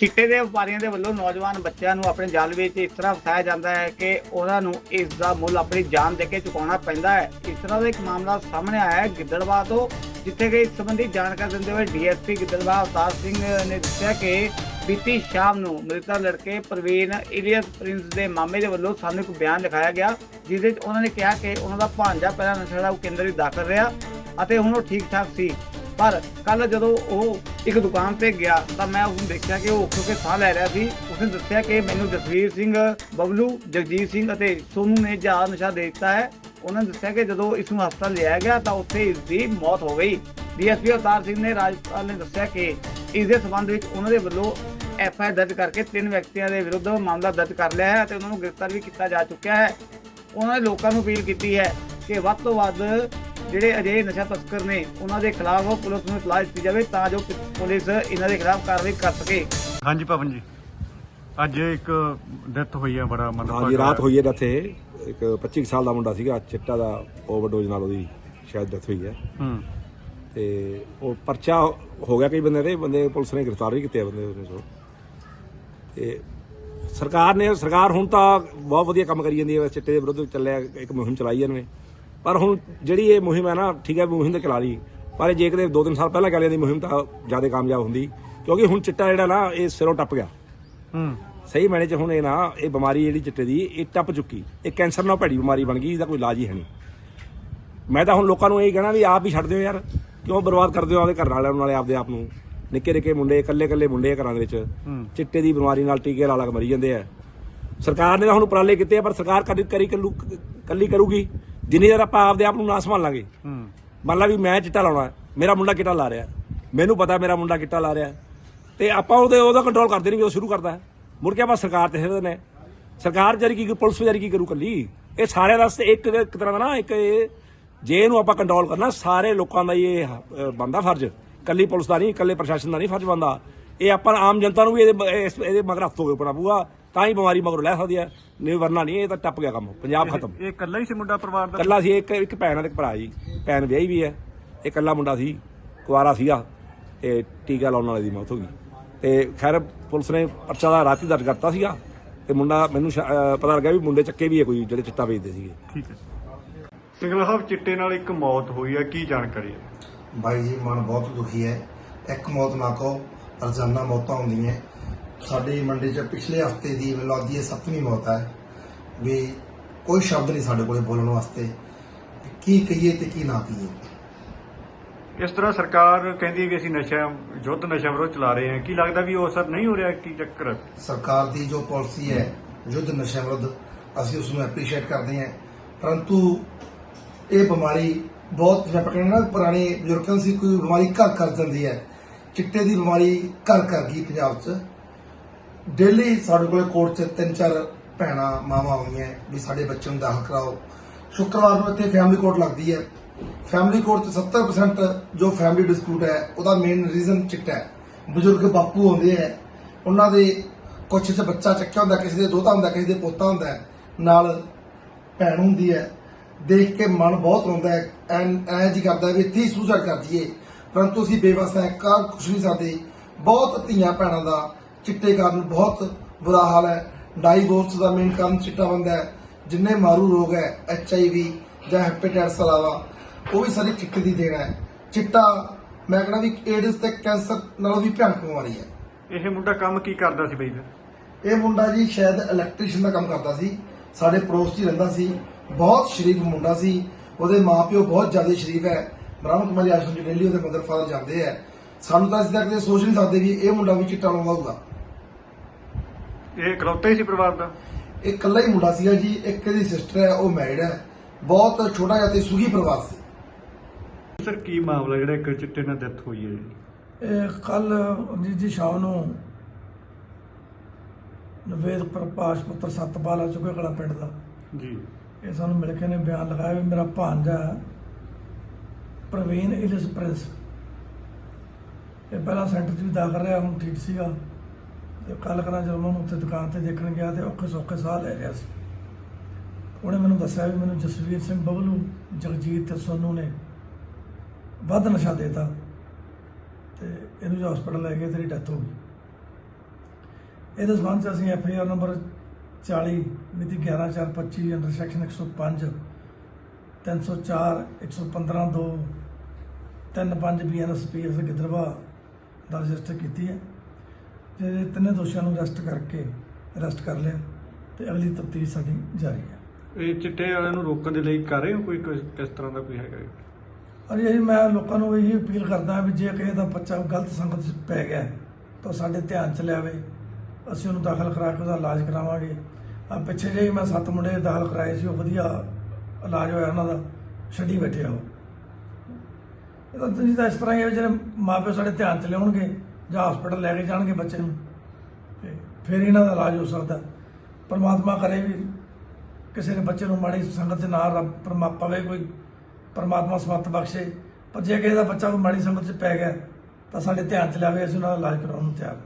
ਚਿੱਟੇ ਦੇ ਵਪਾਰੀਆਂ ਦੇ ਵੱਲੋਂ ਨੌਜਵਾਨ ਬੱਚਿਆਂ ਨੂੰ ਆਪਣੇ ਜਾਲ ਵਿੱਚ ਇਸ ਤਰ੍ਹਾਂ ਫਸਾਇਆ ਜਾਂਦਾ ਹੈ ਕਿ ਉਹਨਾਂ ਨੂੰ ਇਸ ਦਾ ਮੁੱਲ ਆਪਣੀ ਜਾਨ ਦੇ ਕੇ ਚੁਕਾਉਣਾ ਪੈਂਦਾ ਹੈ। ਇਸ ਤਰ੍ਹਾਂ ਦਾ ਇੱਕ ਮਾਮਲਾ ਸਾਹਮਣੇ ਆਇਆ ਹੈ ਗਿੱਦੜਬਾਹ ਤੋਂ, ਜਿੱਥੇ ਕਿ ਇਸ ਸੰਬੰਧੀ ਜਾਣਕਾਰੀ ਦਿੰਦੇ ਹੋਏ ਡੀਐਸਪੀ ਗਿੱਦੜਵਾ ਅਵਤਾਰ ਸਿੰਘ ਨੇ ਦੱਸਿਆ ਕਿ ਬੀਤੀ ਸ਼ਾਮ ਨੂੰ ਮ੍ਰਿਤਕ ਲੜਕੇ ਪ੍ਰਵੀਨ ਇਲੀਅਸ ਪ੍ਰਿੰਸ ਦੇ ਮਾਮੇ ਦੇ ਵੱਲੋਂ ਸਾਨੂੰ ਇੱਕ ਬਿਆਨ ਲਿਖਾਇਆ ਗਿਆ, ਜਿਸ ਵਿੱਚ ਉਹਨਾਂ ਨੇ ਕਿਹਾ ਕਿ ਉਹਨਾਂ ਦਾ ਭਾਂਜਾ ਪਹਿਲਾਂ ਨਸ਼ਾ ਕੇਂਦਰ ਵਿੱਚ ਦਾਖਲ ਰਿਹਾ ਅਤੇ ਹੁਣ ਉਹ ਠੀਕ ਠਾਕ ਸੀ। ਪਰ ਕੱਲ ਜਦੋਂ ਉਹ ਇੱਕ ਦੁਕਾਨ ਤੇ ਗਿਆ ਤਾਂ ਮੈਂ ਉਸ ਨੂੰ ਦੇਖਿਆ ਕਿ ਉਹ ਉੱਠ ਕੇ ਸਾਹ ਲੈ ਰਿਹਾ ਸੀ। ਉਸਨੇ ਦੱਸਿਆ ਕਿ ਮੈਨੂੰ ਜਸਵੀਰ ਸਿੰਘ, ਬਬਲੂ, ਜਗਜੀਤ ਸਿੰਘ ਅਤੇ ਸੋਨੂ ਨੇ ਜ਼ਿਆਦਾ ਨਸ਼ਾ ਦੇ ਦਿੱਤਾ ਹੈ। ਉਹਨਾਂ ਨੇ ਦੱਸਿਆ ਕਿ ਜਦੋਂ ਇਸ ਨੂੰ ਹਸਪਤਾਲ ਲਿਆਇਆ ਗਿਆ ਤਾਂ ਉੱਥੇ ਇਸ ਦੀ ਮੌਤ ਹੋ ਗਈ। ਡੀਐਸਪੀ ਅਵਤਾਰ ਸਿੰਘ ਨੇ ਰਾਜਪਾਲ ਨੇ ਦੱਸਿਆ ਕਿ ਇਸ ਦੇ ਸਬੰਧ ਵਿੱਚ ਉਹਨਾਂ ਦੇ ਵੱਲੋਂ ਐਫ ਆਈ ਦਰਜ ਕਰਕੇ ਤਿੰਨ ਵਿਅਕਤੀਆਂ ਦੇ ਵਿਰੁੱਧ ਮਾਮਲਾ ਦਰਜ ਕਰ ਲਿਆ ਹੈ ਅਤੇ ਉਹਨਾਂ ਨੂੰ ਗ੍ਰਿਫਤਾਰ ਵੀ ਕੀਤਾ ਜਾ ਚੁੱਕਿਆ ਹੈ। ਉਹਨਾਂ ਨੇ ਲੋਕਾਂ ਨੂੰ ਅਪੀਲ ਕੀਤੀ ਹੈ ਕਿ ਵੱਧ ਤੋਂ ਵੱਧ ਜਿਹੜੇ ਅਜਿਹੇ ਨਸ਼ਾ ਤਸਕਰ ਨੇ ਉਹਨਾਂ ਦੇ ਖਿਲਾਫ ਪੁਲਿਸ ਨੂੰ ਇਤਲਾਹ ਦਿੱਤੀ ਜਾਵੇ ਤਾਂ ਜੋ ਪੁਲਿਸ ਇਹਨਾਂ ਦੇ ਖਿਲਾਫ ਕਾਰਵਾਈ ਕਰ ਸਕੇ। ਹਾਂਜੀ ਪਵਨ ਜੀ ਅੱਜ ਇੱਕ ਡੈਥ ਹੋਈ ਆ ਬੜਾ ਮੰਦਭਾਗਾ ਹਾਂਜੀ ਰਾਤ ਹੋਈ ਹੈ ਇੱਥੇ ਇੱਕ 25 ਕੁ ਸਾਲ ਦਾ ਮੁੰਡਾ ਸੀਗਾ ਚਿੱਟਾ ਦਾ ਓਵਰਡੋਜ਼ ਨਾਲ ਉਹਦੀ ਸ਼ਾਇਦ ਡੈਥ ਹੋਈ ਹੈ ਹੂੰ। ਤੇ ਉਹ ਪਰਚਾ ਹੋ ਗਿਆ ਕਈ ਬੰਦੇ ਦੇ ਬੰਦੇ ਪੁਲਿਸ ਨੇ ਗ੍ਰਿਫਤਾਰ ਵੀ ਕੀਤੇ ਬੰਦੇ ਉਹਨੇ ਸੋ ਤੇ ਸਰਕਾਰ ਨੇ ਸਰਕਾਰ ਹੁਣ ਤਾਂ ਬਹੁਤ ਵਧੀਆ ਕੰਮ ਕਰੀ ਜਾਂਦੀ ਹੈ ਚਿੱਟੇ ਦੇ ਵਿਰੁੱਧ ਚੱਲਿਆ ਇੱਕ ਮੁਹਿੰਮ ਚਲਾਈ ਨੇ ਪਰ ਹੁਣ ਜਿਹੜੀ ਇਹ ਮੁਹਿੰਮ ਹੈ ਨਾ ਠੀਕ ਹੈ ਮੁਹਿੰਮ ਤਾਂ ਚਲਾ ਲਈ। ਪਰ ਜੇ ਕਿਤੇ ਦੋ ਤਿੰਨ ਸਾਲ ਪਹਿਲਾਂ ਚੱਲੀ ਜਾਂਦੀ ਮੁਹਿੰਮ ਤਾਂ ਜ਼ਿਆਦਾ ਕਾਮਯਾਬ ਹੁੰਦੀ। ਕਿਉਂਕਿ ਹੁਣ ਚਿੱਟਾ ਜਿਹੜਾ ਨਾ ਇਹ ਸਿਰੋਂ ਟੱਪ ਗਿਆ। ਹੂੰ। ਸਹੀ ਮੈਨੇ ਚ ਹੁਣ ਇਹ ਨਾ ਇਹ ਬਿਮਾਰੀ ਜਿਹੜੀ ਚਿੱਟੇ ਦੀ ਇਹ ਟੱਪ ਚੁੱਕੀ। ਇਹ ਕੈਂਸਰ ਨਾਲ ਭੈੜੀ ਬਿਮਾਰੀ ਬਣ ਗਈ ਇਹਦਾ ਕੋਈ ਇਲਾਜ ਹੀ ਹੈ ਨਹੀਂ। ਮੈਂ ਤਾਂ ਹੁਣ ਲੋਕਾਂ ਨੂੰ ਇਹ ਕਹਿਣਾ ਵੀ ਆਪ ਹੀ ਛੱਡ ਦਿਓ ਯਾਰ। ਕਿਉਂ ਬਰਬਾਦ ਕਰਦੇ ਹੋ ਆਪਦੇ ਘਰ ਵਾਲਿਆਂ ਨੂੰ ਨਾਲੇ ਆਪਦੇ ਆਪ ਨੂੰ? ਨਿੱਕੇ ਨਿੱਕੇ ਮੁੰਡੇ ਇਕੱਲੇ ਇਕੱਲੇ ਮੁੰਡੇ ਘਰਾਂ ਦੇ ਵਿੱਚ। ਚਿੱਟੇ ਦੀ ਬਿਮਾਰੀ ਨਾਲ ਟੀਕੇ ਲਾ ਲਾ ਕੇ ਮਰੀ ਜਾਂਦੇ ਆ। ਸਰਕਾਰ ਨੇ ਤਾਂ ਹੁਣ ਉਪਰਾਲੇ ਕੀਤੇ ਆ ਪਰ ਸਰਕਾਰ ਕਦੀ ਕਰੀ ਕੱਲੂ ਕੱਲੀ ਕਰੂਗੀ। ਜਿੰਨੀ ਦੇਰ ਆਪਾਂ ਆਪਦੇ ਆਪ ਨੂੰ ਨਾ ਸੰਭਾਲਾਂਗੇ ਹੂੰ। ਮੰਨ ਲਾ ਵੀ ਮੈਂ ਚਿੱਟਾ ਲਾਉਣਾ ਮੇਰਾ ਮੁੰਡਾ ਕਿੱਟਾ ਲਾ ਰਿਹਾ। ਮੈਨੂੰ ਪਤਾ ਮੇਰਾ ਮੁੰਡਾ ਕਿੱਟਾ ਲਾ ਰਿਹਾ। ਤੇ ਆਪਾਂ ਉਹਦੇ ਉਹਦਾ ਕੰਟਰੋਲ ਕਰਦੇ ਨਹੀਂ ਉਹ ਸ਼ੁਰੂ ਕਰਦਾ। ਹੈ। ਮੁੜ ਕੇ ਆਪਾਂ ਸਰਕਾਰ ਤੇ ਸਿੱਟਦੇ ਨੇ। ਸਰਕਾਰ ਜਾਰੀ ਕੀ ਪੁਲਿਸ ਜਾਰੀ ਕੀ ਕਰੂ ਕੱਲੀ? ਇਹ ਸਾਰਿਆਂ ਵਾਸਤੇ ਇੱਕ ਇੱਕ ਤਰ੍ਹਾਂ ਦਾ ਨਾ ਇੱਕ ਇਹ ਜੇ ਇਹਨੂੰ ਆਪਾਂ ਕੰਟਰੋਲ ਕਰਨਾ ਸਾਰੇ ਲੋਕਾਂ ਦਾ ਇਹ ਬੰਦਾ ਫਰਜ਼। ਕੱਲੀ ਪੁਲਿਸ ਦਾ ਨਹੀਂ ਕੱਲੇ ਪ੍ਰਸ਼ਾਸਨ ਦਾ ਨਹੀਂ ਫਰਜ਼ ਬੰਦਾ ਇਹ ਆਪਾਂ ਆਮ ਜਨਤਾ ਨੂੰ ਵੀ ਇਹਦੇ ਇਸ- ਇਹਦੇ ਮਗਰ ਹੱਥ ਹੋ ਕੇ ਪਣਾ ਪੂਗਾ ਤਾਂ ਹੀ ਬਿਮਾਰੀ ਮਗਰ ਲੈ ਸਕਦੀ ਹੈ ਨਹੀਂ ਵਰਨਾ ਨਹੀਂ ਇਹ ਤਾਂ ਟੱਪ ਗਿਆ ਕੰਮ ਪੰਜਾਬ ਖਤਮ। ਇਹ ਇਕੱਲਾ ਹੀ ਸੀ ਮੁੰਡਾ ਪਰਿਵਾਰ ਦਾ? ਕੱਲਾ ਸੀ ਇੱਕ ਇੱਕ ਭੈਣ ਤੇ ਇੱਕ ਭਰਾ ਜੀ। ਭੈਣ ਵਿਆਹੀ ਵੀ ਹੈ। ਇਹ ਕੱਲਾ ਮੁੰਡਾ ਸੀ ਕੁਆਰਾ ਸੀਗਾ। ਇਹ ਟੀਕਾ ਲਾਉਣ ਵਾਲੇ ਦੀ ਮੌਤ ਹੋ ਗਈ। ਤੇ ਖੈਰ ਪੁਲਿਸ ਨੇ ਪਰਚਾ ਦਾ ਰਾਤੀ ਦਰਜ ਕਰਤਾ ਸੀਗਾ। ਤੇ ਮੁੰਡਾ ਮੈਨੂੰ ਸ਼ਾ- ਅਹ ਪਤਾ ਲੱਗਾ ਵੀ ਮੁੰਡੇ ਚੱਕੇ ਵੀ ਹੈ ਕੋਈ ਜਿਹੜੇ ਚਿੱਟਾ ਵੇਚਦੇ ਸੀਗੇ। ਠੀਕ ਹੈ। ਸਿੰਗਲਾ ਸਾਹਿਬ ਚਿੱਟੇ ਨਾਲ ਇੱਕ ਮੌਤ ਹੋਈ ਆ ਕੀ ਜਾਣਕਾਰੀ ਹੈ? ਬਾਈ ਜੀ ਮਨ ਬਹੁਤ ਦੁਖੀ ਹੈ। ਇੱਕ ਮੌਤ ਨਾ ਕਹੋ ਰੋਜ਼ਾਨਾ ਮੌਤਾਂ ਹੁੰਦੀਆਂ ਸਾਡੇ ਮੰਡੀ 'ਚ ਪਿਛਲੇ ਹਫ਼ਤੇ ਦੀ ਮੈਨੂੰ ਲੱਗਦੀ ਹੈ ਸੱਤਵੀਂ ਮੌਤ ਹੈ ਵੀ ਕੋਈ ਸ਼ਬਦ ਨਹੀਂ ਸਾਡੇ ਕੋਲੇ ਬੋਲਣ ਵਾਸਤੇ। ਕੀ ਕਹੀਏ ਤੇ ਕੀ ਨਾ ਕਹੀਏ। ਇਸ ਤਰ੍ਹਾਂ ਸਰਕਾਰ ਕਹਿੰਦੀ ਹੈ ਕਿ ਅਸੀਂ ਨਸ਼ਾ ਯੁੱਧ ਨਸ਼ਾ ਵਿਰੋਧ ਚਲਾ ਰਹੇ ਹਾਂ। ਕੀ ਲੱਗਦਾ ਵੀ ਉਹ ਅਸਰ ਨਹੀਂ ਹੋ ਰਿਹਾ? ਕੀ ਚੱਕਰ ਹੈ? ਸਰਕਾਰ ਦੀ ਜੋ ਪਾਲਿਸੀ ਹੈ ਯੁੱਧ ਨਸ਼ਾ ਵਿਰੁੱਧ ਅਸੀਂ ਉਸ ਨੂੰ ਐਪਰੀਸ਼ੀਏਟ ਕਰਦੇ ਹਾਂ। ਪਰੰਤੂ ਇਹ ਬਿਮਾਰੀ ਬਹੁਤ ਜਿਵੇਂ ਆਪਾਂ ਕਹਿੰਦੇ ਨਾ ਪੁਰਾਣੇ ਬਜ਼ੁਰਗਾਂ ਸੀ ਕੋਈ ਬਿਮਾਰੀ ਘਰ ਕਰ ਜਾਂਦੀ ਹੈ। ਚਿੱਟੇ ਦੀ ਬਿਮਾਰੀ ਘਰ ਘਰ ਗਈ ਪੰਜਾਬ 'ਚ। ਡੇਲੀ ਸਾਡੇ ਕੋਲ ਕੋਰਟ 'ਚ ਤਿੰਨ ਚਾਰ ਭੈਣਾਂ, ਮਾਵਾਂ ਆਉਂਦੀਆਂ ਵੀ ਸਾਡੇ ਬੱਚੇ ਨੂੰ ਦਾਖਲ ਕਰਾਓ। ਸ਼ੁੱਕਰਵਾਰ ਨੂੰ ਇੱਥੇ ਫੈਮਿਲੀ ਕੋਰਟ ਲੱਗਦੀ ਹੈ। ਫੈਮਿਲੀ ਕੋਰਟ 'ਚ 70% ਜੋ ਫੈਮਿਲੀ ਡਿਸਪਿਊਟ ਹੈ, ਉਹਦਾ ਮੇਨ ਰੀਜ਼ਨ ਚਿੱਟਾ ਹੈ। ਬਜ਼ੁਰਗ ਬਾਪੂ ਹੁੰਦੇ ਹੈ, ਉਹਨਾਂ ਦੇ ਕੁਛ 'ਚ ਬੱਚਾ ਚੱਕਿਆ ਹੁੰਦਾ, ਕਿਸੇ ਦੇ ਦੋਤਾ ਹੁੰਦਾ, ਕਿਸੇ ਦੇ ਪੋਤਾ ਹੁੰਦਾ ਨਾਲ ਭੈਣ ਹੁੰਦੀ ਹੈ। ਦੇਖ ਕੇ ਮਨ ਬਹੁਤ ਰੋਂਦਾ ਹੈ ਐਂ ਐਂ ਜੀ ਕਰਦਾ ਵੀ ਇੱਥੇ ਹੀ ਸੁਸਾਈਡ ਕਰ ਦਈਏ। ਪਰੰਤੂ ਅਸੀਂ ਬੇਵਸ ਹਾਂ ਕਰ ਕੁਛ ਨਹੀਂ ਸਕਦੇ ਬਹੁਤ ਧੀਆਂ ਭੈਣਾਂ ਦਾ ਚਿੱਟੇ ਕਾਰਨ ਬਹੁਤ ਬੁਰਾ ਹਾਲ ਹੈ। ਡਾਈਵੋਰਸ ਦਾ ਮੇਨ ਕਾਰਨ ਚਿੱਟਾ ਬੰਦਾ ਹੈ ਜਿੰਨੇ ਮਾਰੂ ਰੋਗ ਹੈ ਐਚ ਆਈ ਵੀ ਜਾਂ ਹੈਪੇਟਾਈਟਸ ਇਲਾਵਾ ਉਹ ਵੀ ਸਾਰੀ ਚਿੱਟੇ ਦੀ ਦੇਣ ਹੈ। ਚਿੱਟਾ ਮੈਂ ਕਹਿੰਦਾ ਵੀ ਏਡਸ ਤੇ ਕੈਂਸਰ ਨਾਲੋਂ ਵੀ ਭਿਆਨਕ ਬਿਮਾਰੀ ਹੈ। ਇਹ ਮੁੰਡਾ ਕੰਮ ਕੀ ਕਰਦਾ ਸੀ ਬਈ? ਇਹ ਮੁੰਡਾ ਜੀ ਸ਼ਾਇਦ ਇਲੈਕਟ੍ਰੀਸ਼ੀਅਨ ਦਾ ਕੰਮ ਕਰਦਾ ਸੀ। ਸਾਡੇ ਪੜੋਸ 'ਚ ਰਹਿੰਦਾ ਸੀ। ਬਹੁਤ ਸ਼ਰੀਫ ਮੁੰਡਾ ਸੀ। ਉਹਦੇ ਮਾਪਿਓ ਬਹੁਤ ਜ਼ਿਆਦਾ ਸ਼ਰੀਫ ਹੈ। ਬ੍ਰਹਮ ਕੁਮਾਰੀ ਆਸ਼ਰਮ 'ਚ ਡੇਲੀ ਉਹਦੇ ਮਦਰ ਫਾਦਰ ਜਾਂਦੇ ਆ। ਸਾਨੂੰ ਤਾਂ ਅਸੀਂ ਤਾਂ ਕਦੇ ਸੋਚ ਨਹੀਂ ਸਕਦੇ ਵੀ ਇਹ ਮੁੰਡਾ ਵੀ ਚਿੱਟਾ ਲਾਉਂਦਾ ਹੋਊਗਾ। ਇਹ ਇਕਲੌਤਾ ਹੀ ਸੀ ਪਰਿਵਾਰ ਦਾ? ਇਹ ਇਕੱਲਾ ਹੀ ਮੁੰਡਾ ਸੀਗਾ ਜੀ ਇੱਕ ਇਹਦੀ ਸਿਸਟਰ ਹੈ ਉਹ ਮੈਰਿਡ ਹੈ। ਬਹੁਤ ਛੋਟਾ ਜਿਹਾ ਤੇ ਸੁਖੀ ਪਰਿਵਾਰ ਸੀ। ਸਰ ਕੀ ਮਾਮਲਾ ਜਿਹੜਾ ਇੱਕ ਚਿੱਟੇ ਨਾਲ ਡੈਥ ਹੋਈ ਹੈ ਜੀ? ਇਹ ਕੱਲ ਜੀ ਜੀ ਸ਼ਾਮ ਨੂੰ ਨਵੇਦ ਪ੍ਰਕਾਸ਼ ਪੁੱਤਰ ਸਤਪਾਲ ਆ ਚੁੱਕੇ ਕਲਾ ਪਿੰਡ ਦਾ। ਜੀ। ਇਹ ਸਾਨੂੰ ਮਿਲ ਕੇ ਨੇ ਬਿਆਨ ਲਗਾਇਆ ਵੀ ਮੇਰਾ ਭਾਂਜਾ ਪ੍ਰਵੀਨ ਇਲਿਸ ਪ੍ਰਿੰਸ ਇਹ ਪਹਿਲਾਂ ਸੈਂਟਰ 'ਚ ਵੀ ਦਾਖਲ ਰਿਹਾ, ਹੁਣ ਠੀਕ ਸੀਗਾ। ਤੇ ਕੱਲ ਕਰਾਂ ਜਦੋਂ ਮੈਂ ਉੱਥੇ ਦੁਕਾਨ ਤੇ ਦੇਖਣ ਗਿਆ ਤੇ ਔਖੇ ਸੌਖੇ ਸਾਹ ਲੈ ਰਿਹਾ ਸੀ। ਉਹਨੇ ਮੈਨੂੰ ਦੱਸਿਆ ਵੀ ਮੈਨੂੰ ਜਸਵੀਰ ਸਿੰਘ ਬਬਲੂ, ਜਗਜੀਤ ਤੇ ਸੋਨੂ ਨੇ ਵੱਧ ਨਸ਼ਾ ਦੇਤਾ। ਤੇ ਇਹਨੂੰ ਜੋ ਹਸਪੀਟਲ ਲੈ ਗਏ, ਤੇਰੀ ਡੈਥ ਹੋ ਗਈ। ਇਹਦੇ ਸੰਬੰਧ 'ਚ ਅਸੀਂ ਐਫ ਆਈ ਆਰ ਨੰਬਰ 40 ਮਿਤੀ 11425 under section 105 304 115 2 35 BNS P S ਗਿੱਦੜਵਾ ਦਾ ਰਜਿਸਟਰ ਕੀਤੀ ਹੈ ਜਿਹਦੇ ਤਿੰਨੇ ਦੋਸ਼ੀਆਂ ਨੂੰ ਅਰੈਸਟ ਕਰਕੇ ਅਰੈਸਟ ਕਰ ਲਿਆ ਤੇ ਅਗਲੀ ਤਫਤੀਸ਼ ਸਾਡੀ ਜਾਰੀ ਹੈ। ਇਹ ਚਿੱਟੇ ਵਾਲਿਆਂ ਨੂੰ ਰੋਕਣ ਦੇ ਲਈ ਕਰ ਰਹੇ ਹੋ ਕੋਈ ਕਿਸ ਕਿਸ ਤਰ੍ਹਾਂ ਦਾ ਕੋਈ ਹੈਗਾ ਅਰੇ ਇਹ ਮੈਂ ਲੋਕਾਂ ਨੂੰ ਇਹੀ ਅਪੀਲ ਕਰਦਾ ਵੀ ਜੇ ਕਿਸੇ ਦਾ ਬੱਚਾ ਗਲਤ ਸੰਗਤ 'ਚ ਪੈ ਗਿਆ ਹੈ, ਤਾਂ ਸਾਡੇ ਧਿਆਨ 'ਚ ਲਿਆਵੇ ਅਸੀਂ ਉਹਨੂੰ ਦਾਖਲ ਕਰਾ ਕੇ ਉਹਦਾ ਇਲਾਜ ਕਰਾਵਾਂਗੇ। ਆ ਪਿੱਛੇ ਜਿਹੇ ਹੀ ਮੈਂ ਸੱਤ ਮੁੰਡੇ ਦਾਖਲ ਕਰਾਏ ਸੀ ਉਹ ਵਧੀਆ ਇਲਾਜ ਹੋਇਆ ਉਹਨਾਂ ਦਾ, ਛੱਡੀ ਬੈਠੇ ਆ ਉਹ। ਇਹ ਤਾਂ ਤੁਸੀਂ ਤਾਂ ਇਸ ਤਰ੍ਹਾਂ ਹੀ ਹੈ ਵੀ ਜਿਹੜੇ ਮਾਪੇ ਸਾਡੇ ਧਿਆਨ 'ਚ ਲਿਆਉਣਗੇ ਜਾਂ ਹਸਪੀਟਲ ਲੈ ਕੇ ਜਾਣਗੇ ਬੱਚੇ ਨੂੰ, ਤੇ ਫਿਰ ਇਹਨਾਂ ਦਾ ਇਲਾਜ ਹੋ ਸਕਦਾ। ਪਰਮਾਤਮਾ ਕਰੇ ਵੀ ਕਿਸੇ ਨੇ ਬੱਚੇ ਨੂੰ ਮਾੜੀ ਸੰਗਤ 'ਚ ਨਾ ਰੱਬ, ਪਰਮਾ, ਪਵੇ ਕੋਈ, ਪਰਮਾਤਮਾ ਸਮੱਤ ਬਖਸ਼ੇ। ਪਰ ਜੇ ਕਿਸੇ ਦਾ ਬੱਚਾ ਕੋਈ ਮਾੜੀ ਸੰਗਤ 'ਚ ਪੈ ਗਿਆ, ਤਾਂ ਸਾਡੇ ਧਿਆਨ 'ਚ ਲਿਆਵੇ, ਅਸੀਂ ਉਹਨਾਂ ਦਾ ਇਲਾਜ ਕਰਾਉਣ ਨੂੰ ਤਿਆਰ